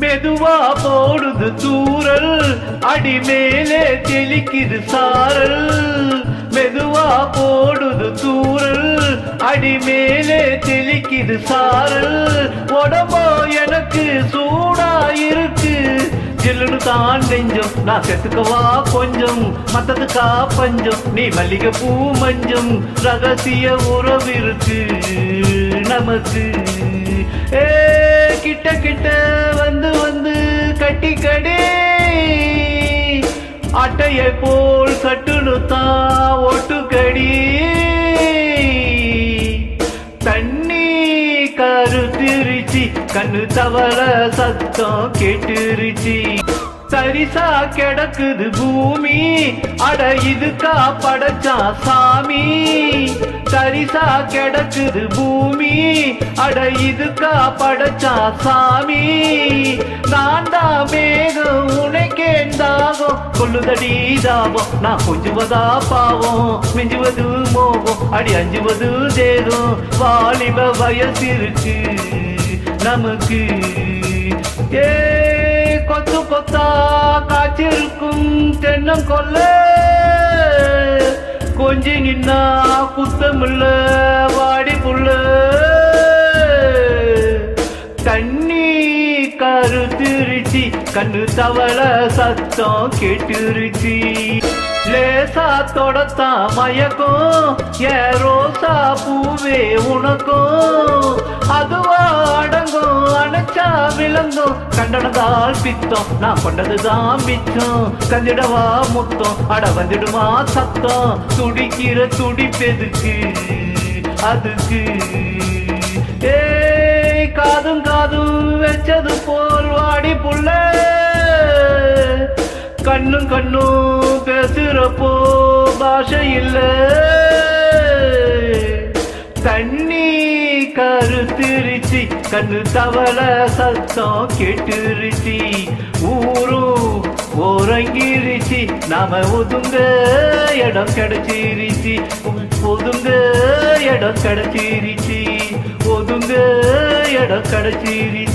மெதுவா போடுது தூரல் அடி மேலே தெளிக்குது சாரல். மெதுவா போடுது தூரல் அடி மேலே தெளிக்குது சாரல். உடம்போ எனக்கு சூடா இருக்கு ஜில்லுன்னு தான் நெஞ்சம். நான் செத்துக்கவா கொஞ்சம். மத்ததுக்கா பஞ்சம். நீ மல்லிகை பூ மஞ்சம். ரகசிய உறவு இருக்கு நமக்கு. ஏ அட்டையை போல் சட்டுன்னு தான் ஒட்டுக்கடி. தண்ணி கருத்திருச்சு கண்ணு தவள சத்தம் கேட்டுருச்சு. சரிசா கிடக்குது பூமி அட இதுக்கா படைச்சா சாமி. சரிசா கிடக்குது பூமி அட இதுக்கா படைச்சா சாமி. நான் தான் கொள்ளுதடி தாபம் நான் கொஞ்சுவதா பாவம் மிஞ்சுவது மோகம் அடி அஞ்சுவது தேகம். வாலிப வயசிருக்கு நமக்கு ஏ கொத்து கொத்தா காய்ச்சிருக்கும் தென்னம் கொல்ல. கொஞ்சி நின்னா குத்தமில்ல வா கருத்திருச்சு கண்ணு தவள சத்தம் கேட்டுருச்சு. லேசா தொடத்தா மயக்கும். ஏ ரோசா பூவே உனக்கும்? அதுவா அடங்கும் அணைச்சா விளங்கும். கண்டனதால் பித்தம் நான் கொண்டதுதான் மிச்சம். கந்திடவா முத்தம் அட வந்துடுமா சத்தம். துடிக்கிற துடிப்பெதுக்கு அதுக்கு. ஏ காதும் காதும் வச்சது போ. கண்ணும் கண்ணும் பேசுறப்போ பாஷை இல்ல தண்ணி கருத்திருச்சு கண்ணு தவள சத்தம் கெட்டுருச்சி. ஊரும் உறங்கிருச்சி நாம ஒதுங்க இடம் கிடைச்சிருச்சி. ஒதுங்க இடம் கிடைச்சிருச்சி. ஒதுங்க இடம் கிடைச்சிருச்சி.